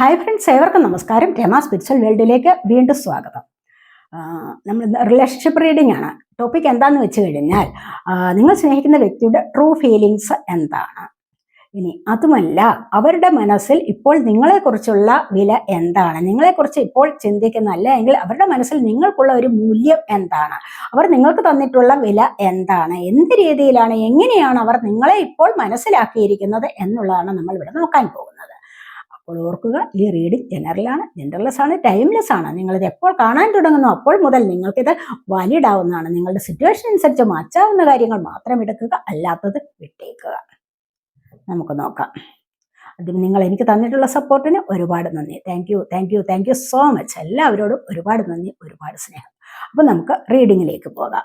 Hi friends ഏവർക്കും നമസ്കാരം. Rama spiritual വേൾഡിലേക്ക് വീണ്ടും സ്വാഗതം. നമ്മൾ റിലേഷൻഷിപ്പ് റീഡിംഗ് ആണ്. ടോപ്പിക് എന്താന്ന് വെച്ച് കഴിഞ്ഞാൽ നിങ്ങൾ സ്നേഹിക്കുന്ന വ്യക്തിയുടെ ട്രൂ ഫീലിങ്സ് എന്താണ്? ഇനി അതുമല്ല അവരുടെ മനസ്സിൽ ഇപ്പോൾ നിങ്ങളെക്കുറിച്ചുള്ള വില എന്താണ്? നിങ്ങളെക്കുറിച്ച് ഇപ്പോൾ ചിന്തിക്കുന്ന അല്ലെങ്കിൽ അവരുടെ മനസ്സിൽ നിങ്ങൾക്കുള്ള ഒരു മൂല്യം എന്താണ്? അവർ നിങ്ങൾക്ക് തന്നിട്ടുള്ള വില എന്താണ്? എന്ത് രീതിയിലാണ് എങ്ങനെയാണ് അവർ നിങ്ങളെ ഇപ്പോൾ മനസ്സിലാക്കിയിരിക്കുന്നത് എന്നുള്ളതാണ് നമ്മൾ ഇവിടെ നോക്കാൻ പോകുന്നത്. അപ്പോൾ ഓർക്കുക ഈ റീഡിംഗ് ജനറലാണ് ജനറൽലെസ് ആണ് ടൈംലെസ് ആണ്. നിങ്ങളിത് എപ്പോൾ കാണാൻ തുടങ്ങുന്നു അപ്പോൾ മുതൽ നിങ്ങൾക്കിത് വാലിഡ് ആവുന്നതാണ് നിങ്ങളുടെ സിറ്റുവേഷൻ അനുസരിച്ച് മാറ്റാവുന്ന കാര്യങ്ങൾ മാത്രം എടുക്കുക അല്ലാത്തത് വിട്ടേക്കുക. നമുക്ക് നോക്കാം. അതിന് നിങ്ങൾ എനിക്ക് തന്നിട്ടുള്ള സപ്പോർട്ടിന് ഒരുപാട് നന്ദി. Thank you thank you thank you so much എല്ലാവരോടും ഒരുപാട് നന്ദി ഒരുപാട് സ്നേഹം. അപ്പോൾ നമുക്ക് റീഡിങ്ങിലേക്ക് പോകാം.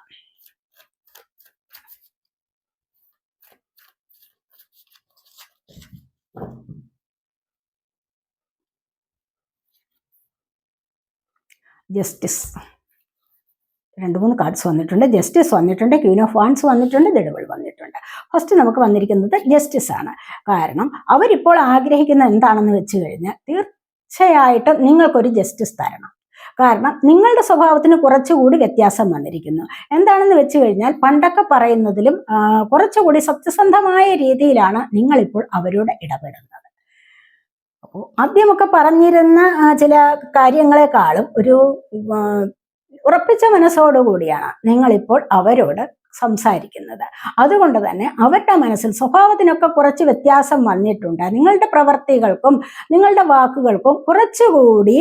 ജസ്റ്റിസ് രണ്ട് മൂന്ന് കാർഡ്സ് വന്നിട്ടുണ്ട്. ജസ്റ്റിസ് വന്നിട്ടുണ്ട്. ക്യൂൻ ഓഫ് വാൻസ് വന്നിട്ടുണ്ട്. ദടുകൾ വന്നിട്ടുണ്ട്. ഫസ്റ്റ് നമുക്ക് വന്നിരിക്കുന്നത് ജസ്റ്റിസ് ആണ്. കാരണം അവരിപ്പോൾ ആഗ്രഹിക്കുന്നത് എന്താണെന്ന് വെച്ച് കഴിഞ്ഞാൽ തീർച്ചയായിട്ടും നിങ്ങൾക്കൊരു ജസ്റ്റിസ് തരണം. കാരണം നിങ്ങളുടെ സ്വഭാവത്തിന് കുറച്ചുകൂടി വ്യത്യാസം വന്നിരിക്കുന്നു. എന്താണെന്ന് വെച്ച് കഴിഞ്ഞാൽ പണ്ടൊക്കെ പറയുന്നതിലും കുറച്ചുകൂടി സത്യസന്ധമായ രീതിയിലാണ് നിങ്ങളിപ്പോൾ അവരോട് ഇടപെടുന്നത്. ആദ്യമൊക്കെ പറഞ്ഞിരുന്ന ചില കാര്യങ്ങളെക്കാളും ഒരു ഉറപ്പിച്ച മനസ്സോടുകൂടിയാണ് നിങ്ങളിപ്പോൾ അവരോട് സംസാരിക്കുന്നത്. അതുകൊണ്ട് തന്നെ അവരുടെ മനസ്സിൽ സ്വഭാവത്തിനൊക്കെ കുറച്ച് വ്യത്യാസം വന്നിട്ടുണ്ട്. നിങ്ങളുടെ പ്രവർത്തികൾക്കും നിങ്ങളുടെ വാക്കുകൾക്കും കുറച്ചുകൂടി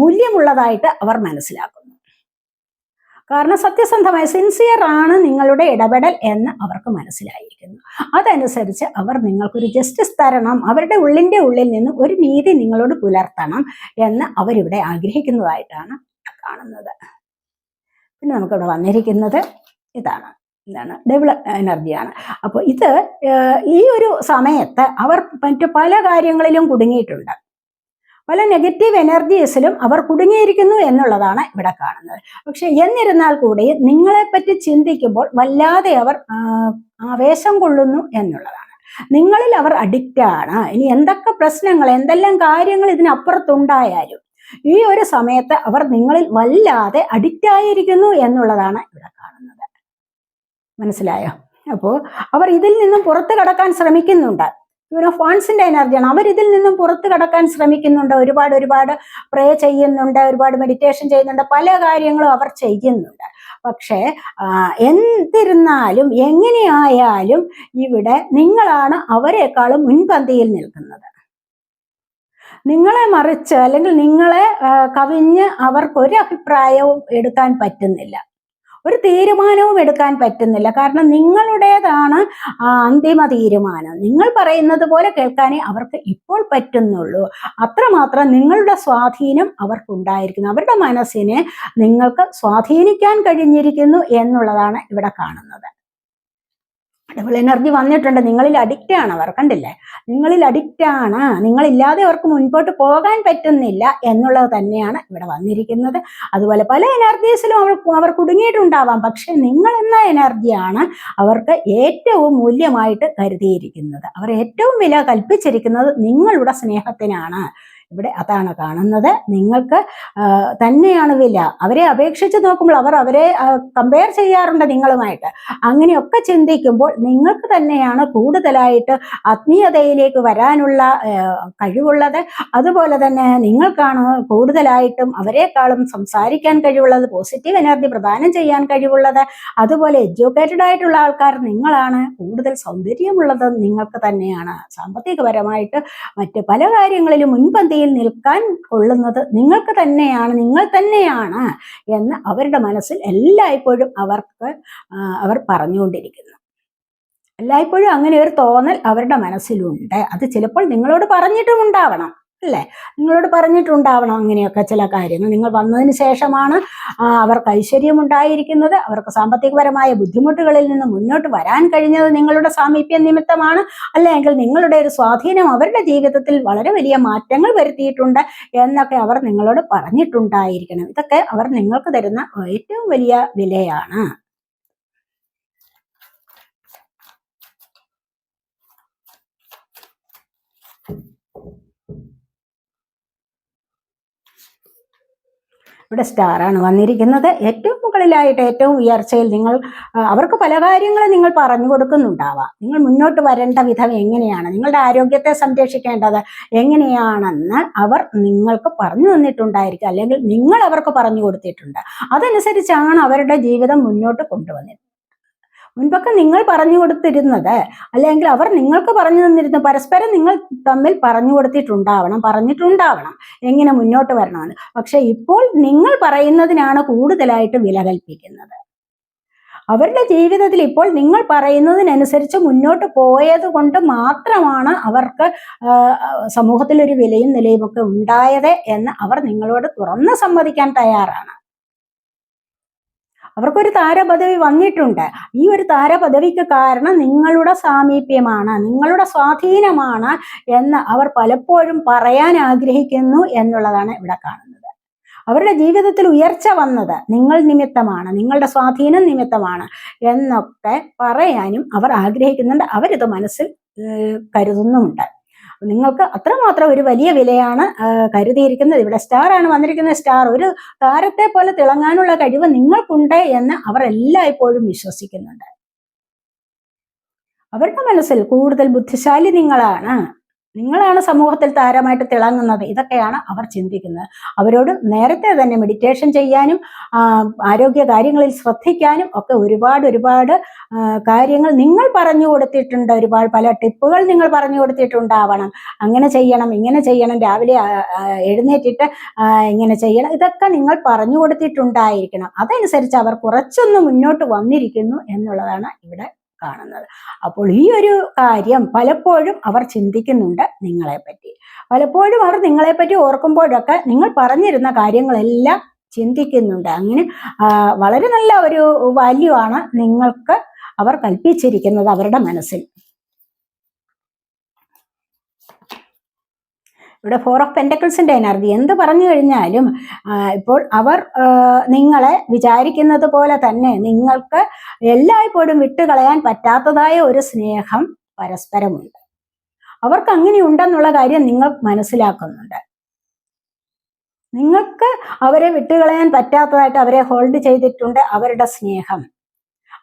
മൂല്യമുള്ളതായിട്ട് അവർ മനസ്സിലാക്കുന്നു. കാരണം സത്യസന്ധമായ സിൻസിയർ ആണ് നിങ്ങളുടെ ഇടപെടൽ എന്ന് അവർക്ക് മനസ്സിലായിരിക്കുന്നു. അതനുസരിച്ച് അവർ നിങ്ങൾക്കൊരു ജസ്റ്റിസ് തരണം അവരുടെ ഉള്ളിന്റെ ഉള്ളിൽ നിന്ന് ഒരു നീതി നിങ്ങളോട് പുലർത്തണം എന്ന് അവരിവിടെ ആഗ്രഹിക്കുന്നതായിട്ടാണ് കാണുന്നത്. പിന്നെ നമുക്കിവിടെ വന്നിരിക്കുന്നത് ഇതാണ്. എന്താണ് ഡെവല എനർജിയാണ് അപ്പോൾ ഇത് ഈ ഒരു സമയത്ത് അവർ മറ്റു പല കാര്യങ്ങളിലും കുടുങ്ങിയിട്ടുണ്ട്. പല നെഗറ്റീവ് എനർജീസിലും അവർ കുടുങ്ങിയിരിക്കുന്നു എന്നുള്ളതാണ് ഇവിടെ കാണുന്നത്. പക്ഷെ എന്നിരുന്നാൽ കൂടി നിങ്ങളെപ്പറ്റി ചിന്തിക്കുമ്പോൾ വല്ലാതെ അവർ ആവേശം കൊള്ളുന്നു എന്നുള്ളതാണ്. നിങ്ങളിൽ അവർ അഡിക്റ്റ് ആണ്. ഇനി എന്തൊക്കെ പ്രശ്നങ്ങൾ എന്തെല്ലാം കാര്യങ്ങൾ ഇതിനപ്പുറത്തുണ്ടായാലും ഈ ഒരു സമയത്ത് അവർ നിങ്ങളിൽ വല്ലാതെ അഡിക്റ്റ് ആയിരിക്കുന്നു എന്നുള്ളതാണ് ഇവിടെ കാണുന്നത്. മനസ്സിലായോ? അപ്പോൾ അവർ ഇതിൽ നിന്നും പുറത്തു കടക്കാൻ ശ്രമിക്കുന്നുണ്ട്. ഇവർ ഫോൺസിന്റെ എനർജിയാണ്. അവർ ഇതിൽ നിന്നും പുറത്തു കടക്കാൻ ശ്രമിക്കുന്നുണ്ട്. ഒരുപാട് ഒരുപാട് പ്രേ ചെയ്യുന്നുണ്ട്. ഒരുപാട് മെഡിറ്റേഷൻ ചെയ്യുന്നുണ്ട്. പല കാര്യങ്ങളും അവർ ചെയ്യുന്നുണ്ട്. പക്ഷേ എന്തിരുന്നാലും എങ്ങനെയായാലും ഇവിടെ നിങ്ങളാണ് അവരെക്കാളും മുൻപന്തിയിൽ നിൽക്കുന്നത്. നിങ്ങളെ മറിച്ച് അല്ലെങ്കിൽ നിങ്ങളെ കവിഞ്ഞ് അവർക്ക് ഒരു അഭിപ്രായവും എടുക്കാൻ പറ്റുന്നില്ല. ഒരു തീരുമാനവും എടുക്കാൻ പറ്റുന്നില്ല. കാരണം നിങ്ങളുടേതാണ് അന്തിമ തീരുമാനം. നിങ്ങൾ പറയുന്നത് പോലെ കേൾക്കാനേ അവർക്ക് ഇപ്പോൾ പറ്റുന്നുള്ളൂ. അത്രമാത്രം നിങ്ങളുടെ സ്വാധീനം അവർക്കുണ്ടായിരിക്കുന്നു. അവരുടെ മനസ്സിനെ നിങ്ങൾക്ക് സ്വാധീനിക്കാൻ കഴിഞ്ഞിരിക്കുന്നു എന്നുള്ളതാണ് ഇവിടെ കാണുന്നത്. ഡബിൾ എനർജി വന്നിട്ടുണ്ട്. നിങ്ങളിൽ അഡിക്റ്റ് ആണ് അവർ കണ്ടില്ലേ? നിങ്ങളിൽ അഡിക്റ്റ് ആണ്. നിങ്ങളില്ലാതെ അവർക്ക് മുൻപോട്ട് പോകാൻ പറ്റുന്നില്ല എന്നുള്ളത് തന്നെയാണ് ഇവിടെ വന്നിരിക്കുന്നത്. അതുപോലെ പല എനർജീസിലും അവർ അവർ കുടുങ്ങിയിട്ടുണ്ടാവാം. പക്ഷെ നിങ്ങൾ എന്ന എനർജിയാണ് അവർക്ക് ഏറ്റവും മൂല്യമായിട്ട് കരുതിയിരിക്കുന്നത്. അവർ ഏറ്റവും വില കൽപ്പിച്ചിരിക്കുന്നത് നിങ്ങളുടെ സ്നേഹത്തിനാണ്. ഇവിടെ അതാണ് കാണുന്നത്. നിങ്ങൾക്ക് തന്നെയാണ് വില. അവരെ അപേക്ഷിച്ച് നോക്കുമ്പോൾ അവർ അവരെ കമ്പയർ ചെയ്യാറുണ്ട് നിങ്ങളുമായിട്ട്. അങ്ങനെയൊക്കെ ചിന്തിക്കുമ്പോൾ നിങ്ങൾക്ക് തന്നെയാണ് കൂടുതലായിട്ട് ആത്മീയതയിലേക്ക് വരാനുള്ള കഴിവുള്ളത്. അതുപോലെ തന്നെ നിങ്ങൾക്കാണ് കൂടുതലായിട്ടും അവരെക്കാളും സംസാരിക്കാൻ കഴിവുള്ളത് പോസിറ്റീവ് എനർജി പ്രദാനം ചെയ്യാൻ കഴിവുള്ളത്. അതുപോലെ എഡ്യൂക്കേറ്റഡ് ആയിട്ടുള്ള ആൾക്കാർ നിങ്ങളാണ് കൂടുതൽ സൗന്ദര്യമുള്ളത്. നിങ്ങൾക്ക് തന്നെയാണ് സാമ്പത്തികപരമായിട്ട് മറ്റ് പല കാര്യങ്ങളിലും മുൻപന്തിയിൽ നിൽക്കാൻ കൊള്ളുന്നത് നിങ്ങൾക്ക് തന്നെയാണ് നിങ്ങൾ തന്നെയാണ് എന്ന് അവരുടെ മനസ്സിൽ എല്ലായ്പ്പോഴും അവർക്ക് അവർ പറഞ്ഞുകൊണ്ടിരിക്കുന്നു. എല്ലായ്പ്പോഴും അങ്ങനെ ഒരു തോന്നൽ അവരുടെ മനസ്സിലുണ്ട്. അത് ചിലപ്പോൾ നിങ്ങളോട് പറഞ്ഞിട്ടും ഉണ്ടാവണം. അല്ലേ? നിങ്ങളോട് പറഞ്ഞിട്ടുണ്ടാവണം അങ്ങനെയൊക്കെ ചില കാര്യങ്ങൾ. നിങ്ങൾ വന്നതിന് ശേഷമാണ് അവർക്ക് ഐശ്വര്യം ഉണ്ടായിരിക്കുന്നത്. അവർക്ക് സാമ്പത്തികപരമായ ബുദ്ധിമുട്ടുകളിൽ നിന്ന് മുന്നോട്ട് വരാൻ കഴിഞ്ഞത് നിങ്ങളുടെ സാമീപ്യം നിമിത്തമാണ്. അല്ലെങ്കിൽ നിങ്ങളുടെ ഒരു സ്വാധീനം അവരുടെ ജീവിതത്തിൽ വളരെ വലിയ മാറ്റങ്ങൾ വരുത്തിയിട്ടുണ്ട് എന്നൊക്കെ അവർ നിങ്ങളോട് പറഞ്ഞിട്ടുണ്ടായിരിക്കണം. ഇതൊക്കെ അവർ നിങ്ങൾക്ക് തരുന്ന ഏറ്റവും വലിയ വിലയാണ്. ഇവിടെ സ്റ്റാറാണ്. വന്നിരിക്കുന്നത് ഏറ്റവും മുകളിലായിട്ട് ഏറ്റവും ഉയർച്ചയിൽ നിങ്ങൾ അവർക്ക് പല കാര്യങ്ങളും നിങ്ങൾ പറഞ്ഞു കൊടുക്കുന്നുണ്ടാവാം. നിങ്ങൾ മുന്നോട്ട് വരേണ്ട വിധം എങ്ങനെയാണ്? നിങ്ങളുടെ ആരോഗ്യത്തെ സംരക്ഷിക്കേണ്ടത് എങ്ങനെയാണെന്ന് അവർ നിങ്ങൾക്ക് പറഞ്ഞു തന്നിട്ടുണ്ടായിരിക്കും. അല്ലെങ്കിൽ നിങ്ങൾ അവർക്ക് പറഞ്ഞു കൊടുത്തിട്ടുണ്ട്. അതനുസരിച്ചാണ് അവരുടെ ജീവിതം മുന്നോട്ട് കൊണ്ടുവന്നത് മുൻപൊക്കെ നിങ്ങൾ പറഞ്ഞു കൊടുത്തിരുന്നത് അല്ലെങ്കിൽ അവർ നിങ്ങൾക്ക് പറഞ്ഞു തന്നിരുന്ന പരസ്പരം നിങ്ങൾ തമ്മിൽ പറഞ്ഞു കൊടുത്തിട്ടുണ്ടാവണം പറഞ്ഞിട്ടുണ്ടാവണം എങ്ങനെ മുന്നോട്ട് വരണമെന്ന്. പക്ഷെ ഇപ്പോൾ നിങ്ങൾ പറയുന്നതിനാണ് കൂടുതലായിട്ട് വില കൽപ്പിക്കുന്നത്. അവരുടെ ജീവിതത്തിൽ ഇപ്പോൾ നിങ്ങൾ പറയുന്നതിനനുസരിച്ച് മുന്നോട്ട് പോയത് കൊണ്ട് മാത്രമാണ് അവർക്ക് സമൂഹത്തിൽ ഒരു വിലയും നിലയുമൊക്കെ ഉണ്ടായത് എന്ന് അവർ നിങ്ങളോട് തുറന്ന് സമ്മതിക്കാൻ തയ്യാറാണ്. അവർക്കൊരു താരപദവി വന്നിട്ടുണ്ട്. ഈ ഒരു താരപദവിക്ക് കാരണം നിങ്ങളുടെ സാമീപ്യമാണ് നിങ്ങളുടെ സ്വാധീനമാണ് എന്ന് അവർ പലപ്പോഴും പറയാൻ ആഗ്രഹിക്കുന്നു എന്നുള്ളതാണ് ഇവിടെ കാണുന്നത്. അവരുടെ ജീവിതത്തിൽ ഉയർച്ച വന്നത് നിങ്ങൾ നിമിത്തമാണ് നിങ്ങളുടെ സ്വാധീനം നിമിത്തമാണ് എന്നൊക്കെ പറയാനും അവർ ആഗ്രഹിക്കുന്നുണ്ട്. അവരിത് മനസ്സിൽ കരുതുന്നുമുണ്ട്. നിങ്ങൾക്ക് അത്രമാത്രം ഒരു വലിയ വിലയാണ് കരുതിയിരിക്കുന്നത്. ഇവിടെ സ്റ്റാർ ആണ് വന്നിരിക്കുന്നത്. സ്റ്റാർ ഒരു താരത്തെ പോലെ തിളങ്ങാനുള്ള കഴിവ് നിങ്ങൾക്കുണ്ട് എന്ന് അവർ എല്ലായ്പ്പോഴും വിശ്വസിക്കുന്നുണ്ട്. അവരുടെ മനസ്സിൽ കൂടുതൽ ബുദ്ധിശാലി നിങ്ങളാണ്. നിങ്ങളാണ് സമൂഹത്തിൽ താരമായിട്ട് തിളങ്ങുന്നത്. ഇതൊക്കെയാണ് അവർ ചിന്തിക്കുന്നത്. അവരോട് നേരത്തെ തന്നെ മെഡിറ്റേഷൻ ചെയ്യാനും ആരോഗ്യ കാര്യങ്ങളിൽ ശ്രദ്ധിക്കാനും ഒക്കെ ഒരുപാട് ഒരുപാട് കാര്യങ്ങൾ നിങ്ങൾ പറഞ്ഞു കൊടുത്തിട്ടുണ്ട്. ഒരുപാട് പല ടിപ്പുകൾ നിങ്ങൾ പറഞ്ഞു കൊടുത്തിട്ടുണ്ടാവണം. അങ്ങനെ ചെയ്യണം ഇങ്ങനെ ചെയ്യണം രാവിലെ എഴുന്നേറ്റിട്ട് ഇങ്ങനെ ചെയ്യണം. ഇതൊക്കെ നിങ്ങൾ പറഞ്ഞു കൊടുത്തിട്ടുണ്ടായിരിക്കണം. അതനുസരിച്ച് അവർ കുറച്ചൊന്ന് മുന്നോട്ട് വന്നിരിക്കുന്നു എന്നുള്ളതാണ് ഇവിടെ കാണുന്നത്. അപ്പോൾ ഈ ഒരു കാര്യം പലപ്പോഴും അവർ ചിന്തിക്കുന്നുണ്ട് നിങ്ങളെ പറ്റി പലപ്പോഴും അവർ നിങ്ങളെപ്പറ്റി ഓർക്കുമ്പോഴൊക്കെ നിങ്ങൾ പറഞ്ഞിരുന്ന കാര്യങ്ങളെല്ലാം ചിന്തിക്കുന്നുണ്ട്. അങ്ങനെ വളരെ നല്ല ഒരു വാല്യൂ ആണ് നിങ്ങൾക്ക് അവർ കൽപ്പിച്ചിരിക്കുന്നത് അവരുടെ മനസ്സിൽ. ഇവിടെ ഫോർ ഓഫ് പെൻഡക്കിൾസിന്റെ എനർജി എന്ത് പറഞ്ഞു കഴിഞ്ഞാലും ഇപ്പോൾ അവർ നിങ്ങളെ വിചാരിക്കുന്നത് പോലെ തന്നെ നിങ്ങൾക്ക് എല്ലായ്പ്പോഴും വിട്ടുകളയാൻ പറ്റാത്തതായ ഒരു സ്നേഹം പരസ്പരമുണ്ട്. അവർക്ക് അങ്ങനെ ഉണ്ടെന്നുള്ള കാര്യം നിങ്ങൾ മനസ്സിലാക്കുന്നുണ്ട്. നിങ്ങൾക്ക് അവരെ വിട്ടുകളയാൻ പറ്റാത്തതായിട്ട് അവരെ ഹോൾഡ് ചെയ്തിട്ടുണ്ട് അവരുടെ സ്നേഹം.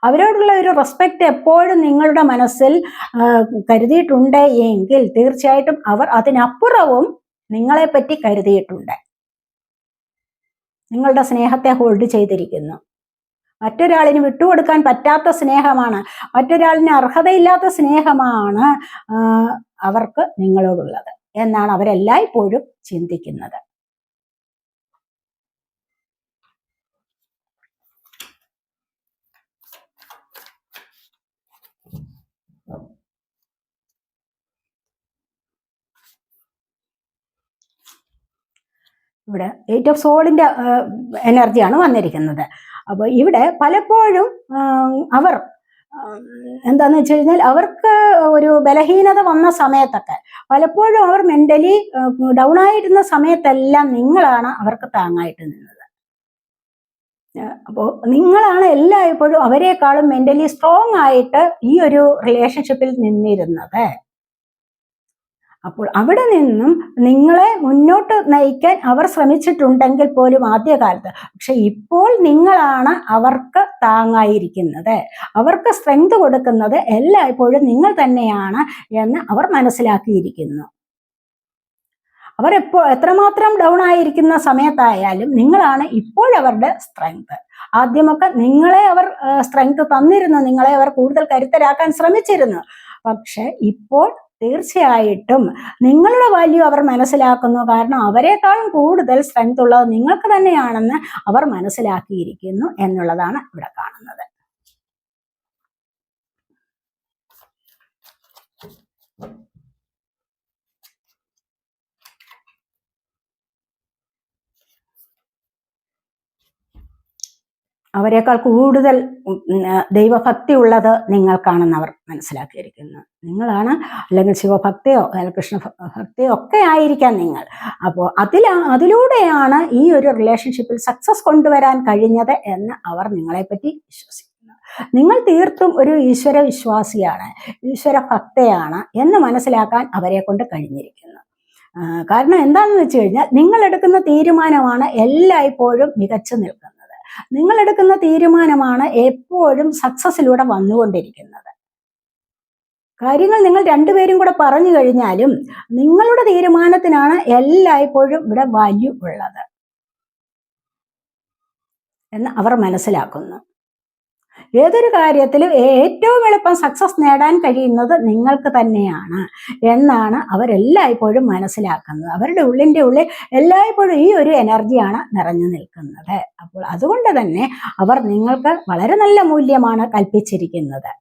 അവരോടുള്ള ഒരു റെസ്പെക്റ്റ് എപ്പോഴും നിങ്ങളുടെ മനസ്സിൽ കരുതിയിട്ടുണ്ട് എങ്കിൽ തീർച്ചയായിട്ടും അവർ അതിനപ്പുറവും നിങ്ങളെപ്പറ്റി കരുതിയിട്ടുണ്ട്. നിങ്ങളുടെ സ്നേഹത്തെ ഹോൾഡ് ചെയ്തിരിക്കുന്നു. മറ്റൊരാളിന് വിട്ടുകൊടുക്കാൻ പറ്റാത്ത സ്നേഹമാണ് മറ്റൊരാളിന് അർഹതയില്ലാത്ത സ്നേഹമാണ് അവർക്ക് നിങ്ങളോടുള്ളത് എന്നാണ് അവരെല്ലായ്പ്പോഴും ചിന്തിക്കുന്നത്. ഇവിടെ എയ്റ്റ് ഓഫ് സോളിന്റെ എനർജിയാണ് വന്നിരിക്കുന്നത്. അപ്പോൾ ഇവിടെ പലപ്പോഴും അവർ എന്താന്ന് വെച്ച് കഴിഞ്ഞാൽ അവർക്ക് ഒരു ബലഹീനത വന്ന സമയത്തൊക്കെ പലപ്പോഴും അവർ മെന്റലി ഡൗൺ ആയിരുന്ന സമയത്തെല്ലാം നിങ്ങളാണ് അവർക്ക് താങ്ങായിട്ട് നിന്നത്. അപ്പോൾ നിങ്ങളാണ് എല്ലായ്പ്പോഴും അവരെക്കാളും മെന്റലി സ്ട്രോങ് ആയിട്ട് ഈ ഒരു റിലേഷൻഷിപ്പിൽ നിന്നിരുന്നത്. അപ്പോൾ അവിടെ നിന്നും നിങ്ങളെ മുന്നോട്ട് നയിക്കാൻ അവർ ശ്രമിച്ചിട്ടുണ്ടെങ്കിൽ പോലും ആദ്യകാലത്ത്. പക്ഷെ ഇപ്പോൾ നിങ്ങളാണ് അവർക്ക് താങ്ങായിരിക്കുന്നത്. അവർക്ക് സ്ട്രെങ്ത് കൊടുക്കുന്നത് എല്ലായ്പ്പോഴും നിങ്ങൾ തന്നെയാണ് എന്ന് അവർ മനസ്സിലാക്കിയിരിക്കുന്നു. അവർ എപ്പോ എത്രമാത്രം ഡൗൺ ആയിരിക്കുന്ന സമയത്തായാലും നിങ്ങളാണ് ഇപ്പോഴവരുടെ സ്ട്രെങ്ത് ആദ്യമൊക്കെ നിങ്ങളെ അവർ സ്ട്രെങ്ത് തന്നിരുന്നു. നിങ്ങളെ അവർ കൂടുതൽ കരുത്തരാക്കാൻ ശ്രമിച്ചിരുന്നു. പക്ഷെ ഇപ്പോൾ തീർച്ചയായിട്ടും നിങ്ങളുടെ വാല്യൂ അവർ മനസ്സിലാക്കുന്നു. കാരണം അവരെക്കാളും കൂടുതൽ സ്ട്രെങ്ത് ഉള്ളത് നിങ്ങൾക്ക് തന്നെയാണെന്ന് അവർ മനസ്സിലാക്കിയിരിക്കുന്നു എന്നുള്ളതാണ് ഇവിടെ കാണുന്നത്. അവരെക്കാൾ കൂടുതൽ ദൈവഭക്തി ഉള്ളത് നിങ്ങൾക്കാണെന്ന് അവർ മനസ്സിലാക്കിയിരിക്കുന്നു. നിങ്ങളാണ് അല്ലെങ്കിൽ ശിവഭക്തിയോ അല്ലെങ്കിൽ കൃഷ്ണ ഭക്തിയോ ഒക്കെ ആയിരിക്കാം നിങ്ങൾ. അപ്പോൾ അതിൽ അതിലൂടെയാണ് ഈ ഒരു റിലേഷൻഷിപ്പിൽ സക്സസ് കൊണ്ടുവരാൻ കഴിഞ്ഞത് എന്ന് അവർ നിങ്ങളെപ്പറ്റി വിശ്വസിക്കുന്നു. നിങ്ങൾ തീർത്തും ഒരു ഈശ്വര വിശ്വാസിയാണ് ഈശ്വര ഭക്തയാണ് എന്ന് മനസ്സിലാക്കാൻ അവരെ കൊണ്ട് കഴിഞ്ഞിരിക്കുന്നു. കാരണം എന്താണെന്ന് വെച്ച് കഴിഞ്ഞാൽ നിങ്ങൾ എടുക്കുന്ന തീരുമാനമാണ് എല്ലായ്പ്പോഴും മികച്ചു നിൽക്കുന്നത്. നിങ്ങൾ എടുക്കുന്ന തീരുമാനമാണ് എപ്പോഴും സക്സസിലൂടെ വന്നുകൊണ്ടിരിക്കുന്നത്. കാര്യങ്ങൾ നിങ്ങൾ രണ്ടുപേരും കൂടെ പറഞ്ഞു കഴിഞ്ഞാലും നിങ്ങളുടെ തീരുമാനത്തിനാണ് എല്ലായ്പ്പോഴും ഇവിടെ വാല്യൂ ഉള്ളത്. എന്ന് അവർ മനസ്സിലാക്കുന്നു. ഏതൊരു കാര്യത്തിലും ഏറ്റവും എളുപ്പം സക്സസ് നേടാൻ കഴിയുന്നത് നിങ്ങൾക്ക് തന്നെയാണ് എന്നാണ് അവരെല്ലായ്പ്പോഴും മനസ്സിലാക്കുന്നത്. അവരുടെ ഉള്ളിന്റെ ഉള്ളിൽ എല്ലായ്പ്പോഴും ഈ ഒരു എനർജിയാണ് നിറഞ്ഞു നിൽക്കുന്നത്. അപ്പോൾ അതുകൊണ്ട് തന്നെ അവർ നിങ്ങൾക്ക് വളരെ നല്ല മൂല്യമാണ് കൽപ്പിച്ചിരിക്കുന്നത്.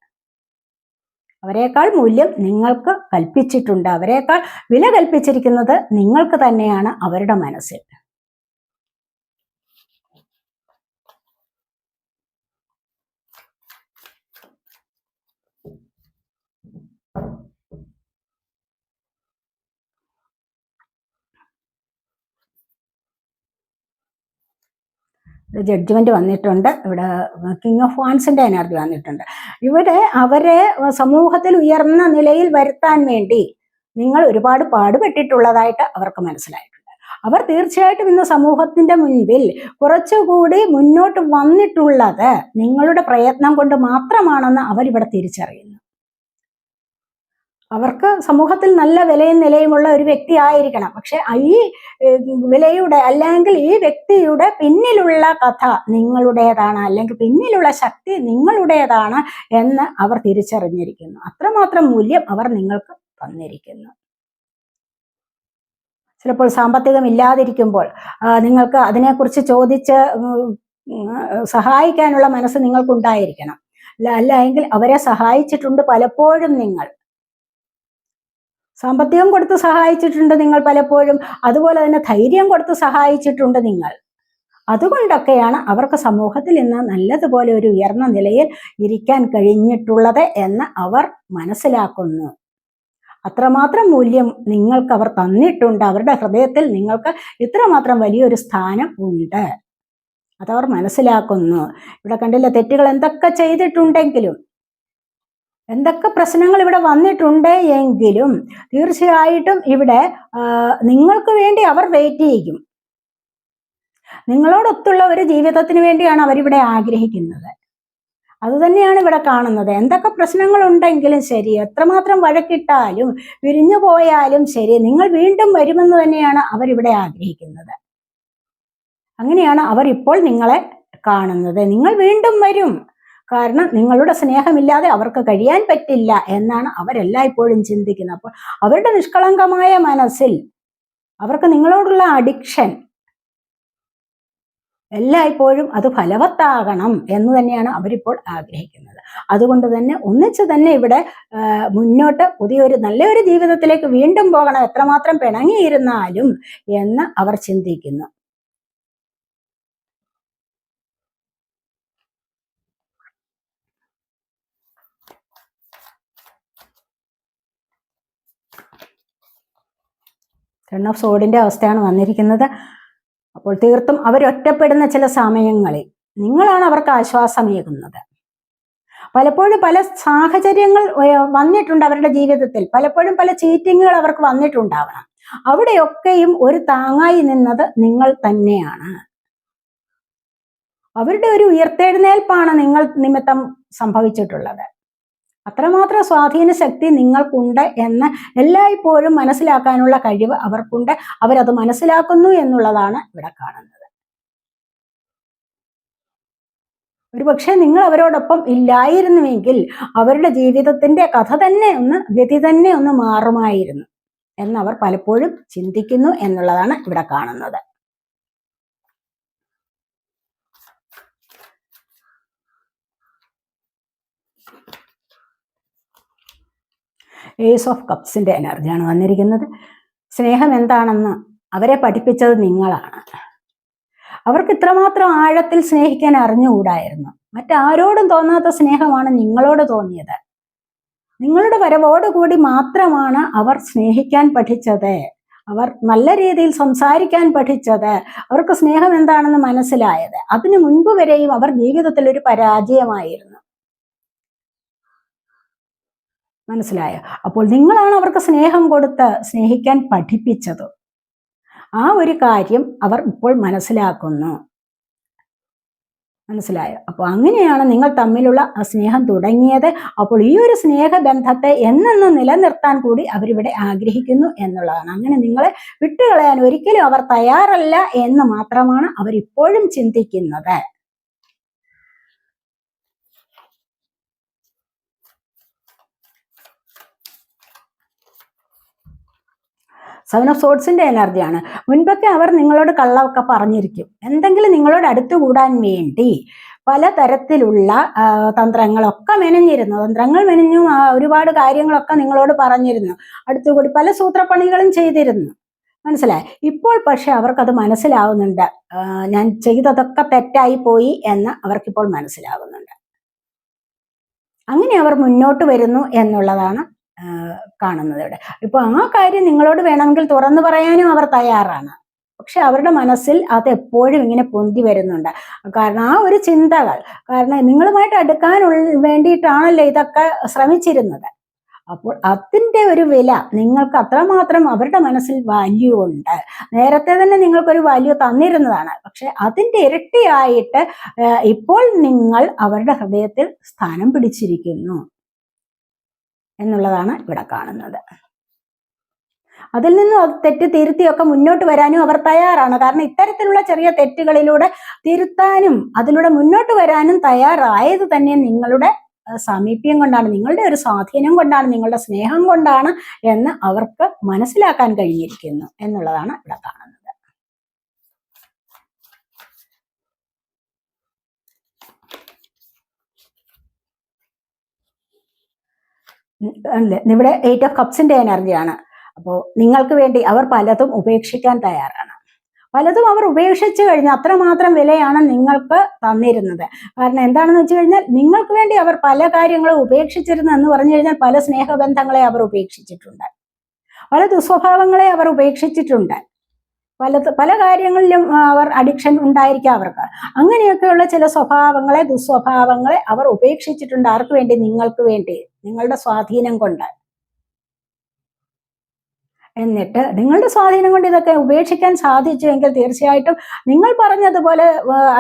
അവരെക്കാൾ മൂല്യം നിങ്ങൾക്ക് കൽപ്പിച്ചിട്ടുണ്ട്. അവരെക്കാൾ വില കൽപ്പിച്ചിരിക്കുന്നത് നിങ്ങൾക്ക് തന്നെയാണ് അവരുടെ മനസ്സിൽ. ജഡ്ജ്മെന്റ് വന്നിട്ടുണ്ട്. ഇവിടെ കിങ് ഓഫ് വാൻസിന്റെ എനർജി വന്നിട്ടുണ്ട്. ഇവിടെ അവരെ സമൂഹത്തിൽ ഉയർന്ന നിലയിൽ വരുത്താൻ വേണ്ടി നിങ്ങൾ ഒരുപാട് പാടുപെട്ടിട്ടുള്ളതായിട്ട് അവർക്ക് മനസ്സിലായിട്ടുണ്ട്. അവർ തീർച്ചയായിട്ടും ഇന്ന് സമൂഹത്തിന്റെ മുൻപിൽ കുറച്ചുകൂടി മുന്നോട്ട് വന്നിട്ടുള്ളത് നിങ്ങളുടെ പ്രയത്നം കൊണ്ട് മാത്രമാണെന്ന് അവരിവിടെ തിരിച്ചറിയുന്നു. അവർക്ക് സമൂഹത്തിൽ നല്ല വിലയും നിലയുമുള്ള ഒരു വ്യക്തി ആയിരിക്കണം. പക്ഷെ ഈ വിലയുടെ അല്ലെങ്കിൽ ഈ വ്യക്തിയുടെ പിന്നിലുള്ള കഥ നിങ്ങളുടേതാണ് അല്ലെങ്കിൽ പിന്നിലുള്ള ശക്തി നിങ്ങളുടേതാണ് എന്ന് അവർ തിരിച്ചറിഞ്ഞിരിക്കുന്നു. അത്രമാത്രം മൂല്യം അവർ നിങ്ങൾക്ക് തന്നിരിക്കുന്നു. ചിലപ്പോൾ സാമ്പത്തികം ഇല്ലാതിരിക്കുമ്പോൾ നിങ്ങൾക്ക് അതിനെക്കുറിച്ച് ചോദിച്ച് സഹായിക്കാനുള്ള മനസ്സ് നിങ്ങൾക്കുണ്ടായിരിക്കണം. അല്ല എങ്കിൽ അവരെ സഹായിച്ചിട്ടുണ്ട് പലപ്പോഴും നിങ്ങൾ. സാമ്പത്തികം കൊടുത്ത് സഹായിച്ചിട്ടുണ്ട് നിങ്ങൾ പലപ്പോഴും. അതുപോലെ തന്നെ ധൈര്യം കൊടുത്ത് സഹായിച്ചിട്ടുണ്ട് നിങ്ങൾ. അതുകൊണ്ടൊക്കെയാണ് അവർക്ക് സമൂഹത്തിൽ ഇന്ന് നല്ലതുപോലെ ഒരു ഉയർന്ന നിലയിൽ ഇരിക്കാൻ കഴിഞ്ഞിട്ടുള്ളത് എന്ന് അവർ മനസ്സിലാക്കുന്നു. അത്രമാത്രം മൂല്യം നിങ്ങൾക്ക് അവർ തന്നിട്ടുണ്ട്. അവരുടെ ഹൃദയത്തിൽ നിങ്ങൾക്ക് ഇത്രമാത്രം വലിയൊരു സ്ഥാനം ഉണ്ട്. അതവർ മനസ്സിലാക്കുന്നു. ഇവിടെ കണ്ടില്ല? തെറ്റുകൾ എന്തൊക്കെ ചെയ്തിട്ടുണ്ടെങ്കിലും എന്തൊക്കെ പ്രശ്നങ്ങൾ ഇവിടെ വന്നിട്ടുണ്ട് എങ്കിലും തീർച്ചയായിട്ടും ഇവിടെ നിങ്ങൾക്ക് വേണ്ടി അവർ വെയിറ്റ് ചെയ്യും. നിങ്ങളോടൊത്തുള്ള ഒരു ജീവിതത്തിന് വേണ്ടിയാണ് അവരിവിടെ ആഗ്രഹിക്കുന്നത്. അതുതന്നെയാണ് ഇവിടെ കാണുന്നത്. എന്തൊക്കെ പ്രശ്നങ്ങൾ ഉണ്ടെങ്കിലും ശരി എത്രമാത്രം വഴക്കിട്ടാലും പിരിഞ്ഞു പോയാലും ശരി നിങ്ങൾ വീണ്ടും വരുമെന്ന് തന്നെയാണ് അവരിവിടെ ആഗ്രഹിക്കുന്നത്. അങ്ങനെയാണ് അവർ ഇപ്പോൾ നിങ്ങളെ കാണുന്നത്. നിങ്ങൾ വീണ്ടും വരും. കാരണം നിങ്ങളുടെ സ്നേഹമില്ലാതെ അവർക്ക് കഴിയാൻ പറ്റില്ല എന്നാണ് അവരെല്ലായ്പ്പോഴും ചിന്തിക്കുന്നത്. അപ്പോൾ അവരുടെ നിഷ്കളങ്കമായ മനസ്സിൽ അവർക്ക് നിങ്ങളോടുള്ള അഡിക്ഷൻ എല്ലായ്പ്പോഴും അത് ഫലവത്താകണം എന്ന് തന്നെയാണ് അവരിപ്പോൾ ആഗ്രഹിക്കുന്നത്. അതുകൊണ്ട് തന്നെ ഒന്നിച്ച് തന്നെ ഇവിടെ മുന്നോട്ട് പുതിയൊരു നല്ലൊരു ജീവിതത്തിലേക്ക് വീണ്ടും പോകണം എത്രമാത്രം പിണങ്ങിയിരുന്നാലും എന്ന് അവർ ചിന്തിക്കുന്നു. ടെൺ ഓഫ് സോഡിന്റെ അവസ്ഥയാണ് വന്നിരിക്കുന്നത്. അപ്പോൾ തീർത്തും അവരൊറ്റപ്പെടുന്ന ചില സമയങ്ങളിൽ നിങ്ങളാണ് അവർക്ക് ആശ്വാസമേകുന്നത്. പലപ്പോഴും പല സാഹചര്യങ്ങൾ വന്നിട്ടുണ്ട് അവരുടെ ജീവിതത്തിൽ. പലപ്പോഴും പല ചീറ്റിങ്ങുകൾ അവർക്ക് വന്നിട്ടുണ്ടാവണം. അവിടെയൊക്കെയും ഒരു താങ്ങായി നിന്നത് നിങ്ങൾ തന്നെയാണ്. അവരുടെ ഒരു ഉയർത്തെഴുന്നേൽപ്പാണ് നിങ്ങൾ നിമിത്തം സംഭവിച്ചിട്ടുള്ളത്. അത്രമാത്രം സ്വാധീന ശക്തി നിങ്ങൾക്കുണ്ട് എന്ന് എല്ലായ്പ്പോഴും മനസ്സിലാക്കാനുള്ള കഴിവ് അവർക്കുണ്ട്. അവരത് മനസ്സിലാക്കുന്നു എന്നുള്ളതാണ് ഇവിടെ കാണുന്നത്. ഒരുപക്ഷെ നിങ്ങൾ അവരോടൊപ്പം ഇല്ലായിരുന്നുവെങ്കിൽ അവരുടെ ജീവിതത്തിന്റെ കഥ തന്നെ ഒന്ന് ഗതി തന്നെ ഒന്ന് മാറുമായിരുന്നു എന്നവർ പലപ്പോഴും ചിന്തിക്കുന്നു എന്നുള്ളതാണ് ഇവിടെ കാണുന്നത്. ഏസ് ഓഫ് കപ്സിന്റെ എനർജിയാണ് വന്നിരിക്കുന്നത്. സ്നേഹം എന്താണെന്ന് അവരെ പഠിപ്പിച്ചത് നിങ്ങളാണ്. അവർക്ക് ഇത്രമാത്രം ആഴത്തിൽ സ്നേഹിക്കാൻ അറിഞ്ഞുകൂടായിരുന്നു. മറ്റാരോടും തോന്നാത്ത സ്നേഹമാണ് നിങ്ങളോട് തോന്നിയത്. നിങ്ങളുടെ വരവോടുകൂടി മാത്രമാണ് അവർ സ്നേഹിക്കാൻ പഠിച്ചത്. അവർ നല്ല രീതിയിൽ സംസാരിക്കാൻ പഠിച്ചത്. അവർക്ക് സ്നേഹം എന്താണെന്ന് മനസ്സിലായത്. അതിനു മുൻപ് വരെയും അവർ ജീവിതത്തിൽ ഒരു പരാജയമായിരുന്നു. മനസ്സിലായോ? അപ്പോൾ നിങ്ങളാണ് അവർക്ക് സ്നേഹം കൊടുത്ത് സ്നേഹിക്കാൻ പഠിപ്പിച്ചത്. ആ ഒരു കാര്യം അവർ ഇപ്പോൾ മനസ്സിലാക്കുന്നു. മനസ്സിലായോ? അപ്പോൾ അങ്ങനെയാണ് നിങ്ങൾ തമ്മിലുള്ള ആ സ്നേഹം തുടങ്ങിയത്. അപ്പോൾ ഈ ഒരു സ്നേഹബന്ധത്തെ എന്നെന്നും നിലനിർത്താൻ കൂടി അവരിവിടെ ആഗ്രഹിക്കുന്നു എന്നുള്ളതാണ്. അങ്ങനെ നിങ്ങളെ വിട്ടുകളയാൻ ഒരിക്കലും അവർ തയ്യാറല്ല എന്ന് മാത്രമാണ് അവരിപ്പോഴും ചിന്തിക്കുന്നത്. സെവൻ ഓഫ് സോഡ്സിന്റെ എനർജിയാണ് മുൻപൊക്കെ അവർ നിങ്ങളോട് കള്ളമൊക്കെ പറഞ്ഞിരിക്കും. എന്തെങ്കിലും നിങ്ങളോട് അടുത്തുകൂടാൻ വേണ്ടി പലതരത്തിലുള്ള തന്ത്രങ്ങളൊക്കെ മെനഞ്ഞിരുന്നു. തന്ത്രങ്ങൾ മെനഞ്ഞു ഒരുപാട് കാര്യങ്ങളൊക്കെ നിങ്ങളോട് പറഞ്ഞിരുന്നു. അടുത്തുകൂടി പല സൂത്രപ്പണികളും ചെയ്തിരുന്നു. മനസ്സിലായി? ഇപ്പോൾ പക്ഷെ അവർക്കത് മനസ്സിലാവുന്നുണ്ട്. ഞാൻ ചെയ്തതൊക്കെ തെറ്റായി പോയി എന്ന് അവർക്കിപ്പോൾ മനസ്സിലാവുന്നുണ്ട്. അങ്ങനെ അവർ മുന്നോട്ട് വരുന്നു എന്നുള്ളതാണ് കാണുന്നത് ഇവിടെ ഇപ്പൊ ആ കാര്യം നിങ്ങളോട് വേണമെങ്കിൽ തുറന്നു പറയാനും അവർ തയ്യാറാണ്. പക്ഷെ അവരുടെ മനസ്സിൽ അത് എപ്പോഴും ഇങ്ങനെ പൊന്തി വരുന്നുണ്ട്. കാരണം ആ ഒരു ചിന്തകൾ കാരണം നിങ്ങളുമായിട്ട് അടുക്കാൻ വേണ്ടിയിട്ടാണല്ലോ ഇതൊക്കെ ശ്രമിച്ചിരുന്നത്. അപ്പോൾ അതിന്റെ ഒരു വില നിങ്ങൾക്ക് അത്രമാത്രം അവരുടെ മനസ്സിൽ വാല്യൂ ഉണ്ട്. നേരത്തെ തന്നെ നിങ്ങൾക്കൊരു വാല്യൂ തന്നിരുന്നതാണ്. പക്ഷെ അതിന്റെ ഇരട്ടിയായിട്ട് ഇപ്പോൾ നിങ്ങൾ അവരുടെ ഹൃദയത്തിൽ സ്ഥാനം പിടിച്ചിരിക്കുന്നു. എന്നുള്ളതാണ് ഇവിടെ കാണുന്നത്. അതിൽ നിന്നും തെറ്റ് തിരുത്തിയൊക്കെ മുന്നോട്ട് വരാനും അവർ തയ്യാറാണ്. കാരണം ഇത്തരത്തിലുള്ള ചെറിയ തെറ്റുകളിലൂടെ തിരുത്താനും അതിലൂടെ മുന്നോട്ട് വരാനും തയ്യാറായത് തന്നെ നിങ്ങളുടെ സാമീപ്യം കൊണ്ടാണ് നിങ്ങളുടെ ഒരു സ്വാധീനം കൊണ്ടാണ് നിങ്ങളുടെ സ്നേഹം കൊണ്ടാണ് എന്ന് അവർക്ക് മനസ്സിലാക്കാൻ കഴിഞ്ഞിരിക്കുന്നു എന്നുള്ളതാണ് ഇവിടെ കാണുന്നത്. ഇവിടെ എയ്റ്റ് ഓഫ് കപ്സിന്റെ എനർജിയാണ് അപ്പോൾ നിങ്ങൾക്ക് വേണ്ടി അവർ പലതും ഉപേക്ഷിക്കാൻ തയ്യാറാണ്. പലതും അവർ ഉപേക്ഷിച്ചു കഴിഞ്ഞാൽ അത്രമാത്രം വിലയാണ് നിങ്ങൾക്ക് തന്നിരുന്നത്. കാരണം എന്താണെന്ന് വെച്ച് കഴിഞ്ഞാൽ നിങ്ങൾക്ക് വേണ്ടി അവർ പല കാര്യങ്ങളും ഉപേക്ഷിച്ചിരുന്നു എന്ന് പറഞ്ഞു കഴിഞ്ഞാൽ പല സ്നേഹബന്ധങ്ങളെ അവർ ഉപേക്ഷിച്ചിട്ടുണ്ട്. പല ദുസ്വഭാവങ്ങളെ അവർ ഉപേക്ഷിച്ചിട്ടുണ്ട്. പല പല കാര്യങ്ങളിലും അവർ അഡിക്ഷൻ ഉണ്ടായിരിക്കാം അവർക്ക്. അങ്ങനെയൊക്കെയുള്ള ചില സ്വഭാവങ്ങളെ ദുസ്വഭാവങ്ങളെ അവർ ഉപേക്ഷിച്ചിട്ടുണ്ട്. ആർക്ക് വേണ്ടി? നിങ്ങൾക്ക് വേണ്ടി. നിങ്ങളുടെ സ്വാധീനം കൊണ്ട്. എന്നിട്ട് നിങ്ങളുടെ സ്വാധീനം കൊണ്ട് ഇതൊക്കെ ഉപേക്ഷിക്കാൻ സാധിച്ചുവെങ്കിൽ തീർച്ചയായിട്ടും നിങ്ങൾ പറഞ്ഞതുപോലെ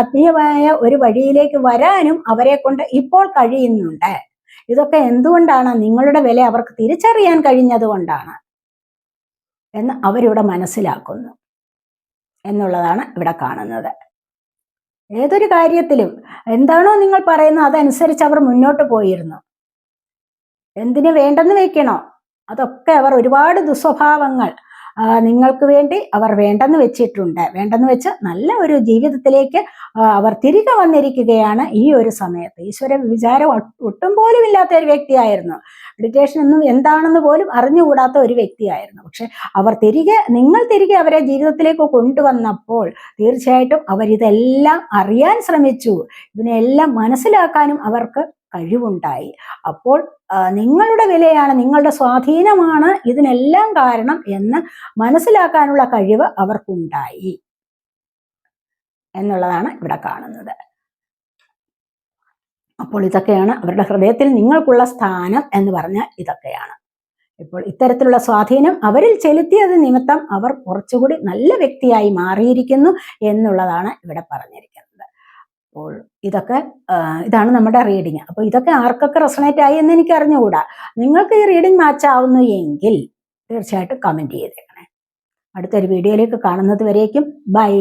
ആത്മീയമായ ഒരു വഴിയിലേക്ക് വരാനും അവരെ കൊണ്ട് ഇപ്പോൾ കഴിയുന്നുണ്ട്. ഇതൊക്കെ എന്തുകൊണ്ടാണ്? നിങ്ങളുടെ വില അവർക്ക് തിരിച്ചറിയാൻ കഴിഞ്ഞത് കൊണ്ടാണ് എന്ന് അവരിവിടെ മനസ്സിലാക്കുന്നു. എന്നുള്ളതാണ് ഇവിടെ കാണുന്നത്. ഏതൊരു കാര്യത്തിലും എന്താണോ നിങ്ങൾ പറയുന്നത് അതനുസരിച്ച് അവർ മുന്നോട്ട് പോയിരുന്നു. എന്തിനു വേണ്ടെന്ന് വെക്കണോ? അതൊക്കെ അവർ ഒരുപാട് ദുസ്വഭാവങ്ങൾ നിങ്ങൾക്ക് വേണ്ടി അവർ വേണ്ടെന്ന് വെച്ചിട്ടുണ്ട്. വേണ്ടെന്ന് വെച്ച് നല്ല ഒരു ജീവിതത്തിലേക്ക് അവർ തിരികെ വന്നിരിക്കുകയാണ് ഈ ഒരു സമയത്ത്. ഈശ്വര വിചാരം ഒട്ടും പോലും ഇല്ലാത്ത ഒരു വ്യക്തിയായിരുന്നു. മെഡിറ്റേഷൻ ഒന്നും എന്താണെന്ന് പോലും അറിഞ്ഞുകൂടാത്ത ഒരു വ്യക്തിയായിരുന്നു. പക്ഷെ അവർ തിരികെ നിങ്ങൾ തിരികെ അവരെ ജീവിതത്തിലേക്ക് കൊണ്ടുവന്നപ്പോൾ തീർച്ചയായിട്ടും അവരിതെല്ലാം അറിയാൻ ശ്രമിച്ചു. ഇതിനെല്ലാം മനസ്സിലാക്കാനും അവർക്ക് കഴിവുണ്ടായി. അപ്പോൾ നിങ്ങളുടെ വിലയാണ് നിങ്ങളുടെ സ്വാധീനമാണ് ഇതിനെല്ലാം കാരണം എന്ന് മനസ്സിലാക്കാനുള്ള കഴിവ് അവർക്കുണ്ടായി. എന്നുള്ളതാണ് ഇവിടെ കാണുന്നത്. അപ്പോൾ ഇതൊക്കെയാണ് അവരുടെ ഹൃദയത്തിൽ നിങ്ങൾക്കുള്ള സ്ഥാനം എന്ന് പറഞ്ഞാൽ ഇതൊക്കെയാണ്. ഇപ്പോൾ ഇത്തരത്തിലുള്ള സ്വാധീനം അവരിൽ ചെലുത്തിയത് നിമിത്തം അവർ കുറച്ചുകൂടി നല്ല വ്യക്തിയായി മാറിയിരിക്കുന്നു എന്നുള്ളതാണ് ഇവിടെ പറഞ്ഞിരിക്കുന്നത്. അപ്പോൾ ഇതൊക്കെ ഇതാണ് നമ്മുടെ റീഡിങ് അപ്പോൾ ഇതൊക്കെ ആർക്കൊക്കെ റെസണേറ്റ് ആയി എന്ന് എനിക്ക് അറിഞ്ഞുകൂടാ? നിങ്ങൾക്ക് ഈ റീഡിങ് മാച്ച് ആവുന്നു എങ്കിൽ തീർച്ചയായിട്ടും കമന്റ് ചെയ്തേക്കണേ. അടുത്തൊരു വീഡിയോയിലേക്ക് കാണുന്നത് വരേക്കും. ബൈ